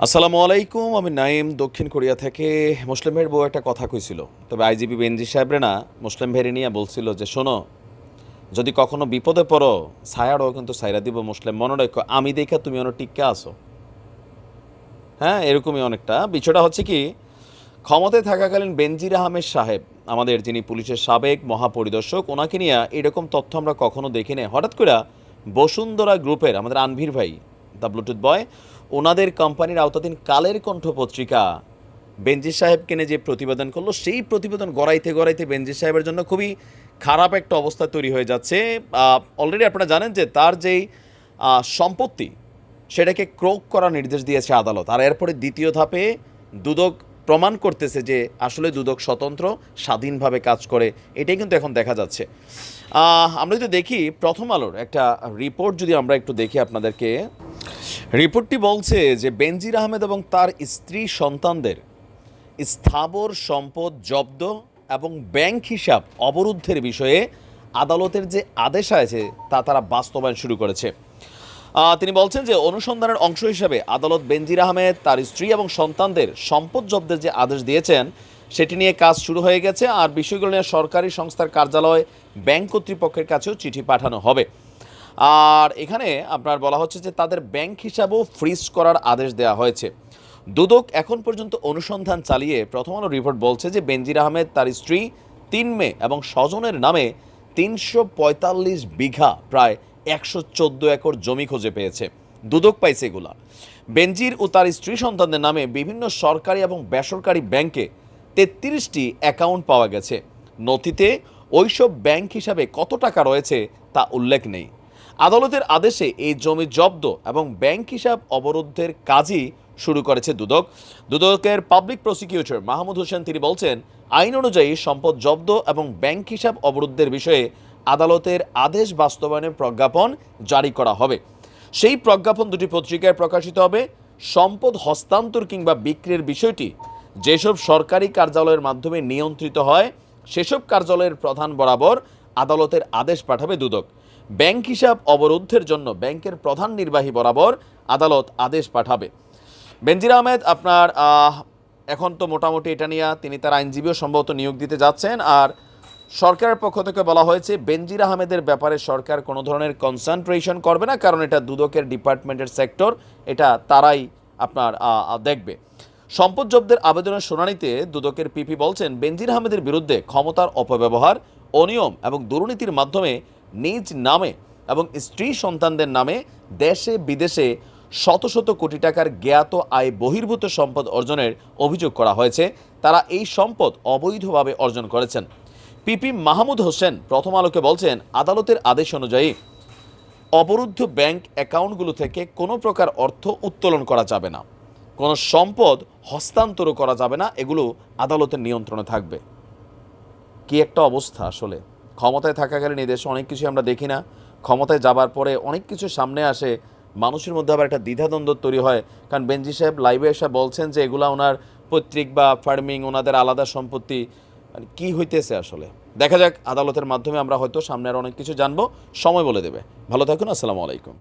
আসসালামু আলাইকুম, আমি নাইম, দক্ষিণ কোরিয়া থেকে। মুসলিমের বউ একটা কথা কইছিল। তবে আইজিপি বেনজি সাহেবরে না, মুসলিম ভেরি নিয়ে বলছিল যে, শোনো, যদি কখনো বিপদে পড়ো ছায়ারও কিন্তু সাইরা দিব, মুসলিম মনে রাখো। আমি দেখা তুমি অনেক টিক্কা আসো হ্যাঁ এরকমই অনেকটা। বিষয়টা হচ্ছে কি, ক্ষমতায় থাকাকালীন বেনজির আহমেদ সাহেব, আমাদের যিনি পুলিশের সাবেক মহাপরিদর্শক, ওনাকে নিয়ে এরকম তথ্য আমরা কখনো দেখি নাই হঠাৎ করে বসুন্ধরা গ্রুপের আমাদের আনভীর ভাই দ্য ব্লুটুথ বয়, ওনাদের কোম্পানির আওতাধীন কালের কণ্ঠ পত্রিকা বেনজির সাহেবকে নিয়ে যে প্রতিবেদন করল, সেই প্রতিবেদন গড়াইতে গড়াইতে বেনজির সাহেবের জন্য খুবই খারাপ একটা অবস্থা তৈরি হয়ে যাচ্ছে। অলরেডি আপনারা জানেন যে তার যেই সম্পত্তি, সেটাকে ক্রোক করার নির্দেশ দিয়েছে আদালত। আর এরপরে দ্বিতীয় ধাপে দুদক প্রমাণ করতেছে যে আসলে দুদক স্বতন্ত্র, স্বাধীনভাবে কাজ করে। এটাই কিন্তু এখন দেখা যাচ্ছে। আমরা যদি দেখি প্রথম আলোর একটা রিপোর্ট যদি আমরা একটু দেখি আপনাদেরকে। রিপোর্টটি বলছে যে বেনজির আহমেদ এবং তার স্ত্রী সন্তানদের স্থাবর সম্পদ, জব্দ এবং ব্যাংক হিসাব অবরুদ্ধের বিষয়ে আদালতের যে আদেশ আছে, তা তারা বাস্তবায়ন শুরু করেছে। তিনি বলছেন যে অনুসন্ধানের অংশ হিসেবে আদালত বেনজির আহমেদ, তার স্ত্রী এবং সন্তানদের সম্পদ জব্দের যে আদেশ দিয়েছেন, সেটি নিয়ে কাজ শুরু হয়ে গেছে। আর বিষয়গুলো নিয়ে সরকারি সংস্থার কার্যালয় ব্যাংক কর্তৃপক্ষের কাছেও চিঠি পাঠানো হবে। আর এখানে আপনার বলা হচ্ছে যে তাদের ব্যাংক হিসাবও ফ্রিজ করার আদেশ দেওয়া হয়েছে। দুদক এখন পর্যন্ত অনুসন্ধান চালিয়ে প্রথম আলো রিপোর্ট বলছে যে বেনজির আহমেদ, তার স্ত্রী তিন মেয়ে এবং স্বজনের নামে তিনশো পঁয়তাল্লিশ বিঘা প্রায় একশো চোদ্দ একর জমি খুঁজে পেয়েছে। দুদক পাইছে এগুলা। বেনজির ও তার স্ত্রী সন্তানদের নামে বিভিন্ন সরকারি এবং বেসরকারি ব্যাংকে তেত্রিশটি অ্যাকাউন্ট পাওয়া গেছে। নথিতে ওইসব ব্যাংক হিসাবে কত টাকা রয়েছে তা উল্লেখ নেই। আদালতের আদেশে এই জমি জব্দ এবং ব্যাংক হিসাব অবরোধের কাজই শুরু করেছে দুদক। দুদকের পাবলিক প্রসিকিউটর মাহমুদ হোসেন তিনি বলছেন, আইন অনুযায়ী সম্পদ জব্দ এবং ব্যাংক হিসাব অবরোধের বিষয়ে আদালতের আদেশ বাস্তবায়নের প্রজ্ঞাপন জারি করা হবে। সেই প্রজ্ঞাপন দুটি পত্রিকায় প্রকাশিত হবে। সম্পদ হস্তান্তর কিংবা বিক্রির বিষয়টি যেসব সরকারি কার্যালয়ের মাধ্যমে নিয়ন্ত্রিত হয়, সেসব কার্যালয়ের প্রধান বরাবর আদালতের আদেশ পাঠাবে দুদক। ব্যাংক হিসাব অবরোধের জন্য ব্যাংকের প্রধান নির্বাহী বরাবর আদালত আদেশ পাঠাবে। বেনজির আহমেদ, আপনার এখন তো মোটামুটি এটা নিয়ে তিনি তার আইনজীবীও সম্ভবত নিয়োগ দিতে যাচ্ছেন। আর সরকারের পক্ষ থেকে বলা হয়েছে, বেনজির আহমেদের ব্যাপারে সরকার কোনো ধরনের কনসেন্ট্রেশন করবে না, কারণ এটা দুদকের ডিপার্টমেন্টের সেক্টর, এটা তারাই আপনার দেখবে। সম্পদ জব্দের আবেদনের শুনানিতে দুদকের পিপি বলছেন, বেনজির আহমেদের বিরুদ্ধে ক্ষমতার অপব্যবহার, অনিয়ম এবং দুর্নীতির মাধ্যমে নিজ নামে এবং স্ত্রী সন্তানদের নামে দেশে বিদেশে শত শত কোটি টাকার জ্ঞাত আয় বহির্ভূত সম্পদ অর্জনের অভিযোগ করা হয়েছে। তারা এই সম্পদ অবৈধভাবে অর্জন করেছেন। পিপি মাহমুদ হোসেন প্রথম আলোকে বলছেন, আদালতের আদেশ অনুযায়ী অবরুদ্ধ ব্যাংক অ্যাকাউন্টগুলো থেকে কোনো প্রকার অর্থ উত্তোলন করা যাবে না। কোনো সম্পদ হস্তান্তর করা যাবে না। এগুলো আদালতের নিয়ন্ত্রণে থাকবে। কি একটা অবস্থা আসলে। ক্ষমতায় থাকাকালীন এই দেশে অনেক কিছু আমরা দেখি না। ক্ষমতায় যাবার পরে অনেক কিছু সামনে আসে। মানুষের মধ্যে আবার একটা দ্বিধাদ্বন্দ্ব তৈরি হয়। কারণ বেনজি সাহেব লাইভে এসে বলছেন যে এগুলা ওনার পৈতৃক বা ফার্মিং, ওনাদের আলাদা সম্পত্তি। মানে কি হইতেছে আসলে? দেখা যাক, আদালতের মাধ্যমে আমরা হয়তো সামনে আর অনেক কিছু জানব। সময় বলে দেবে। ভালো থাকুন, আসসালামু আলাইকুম।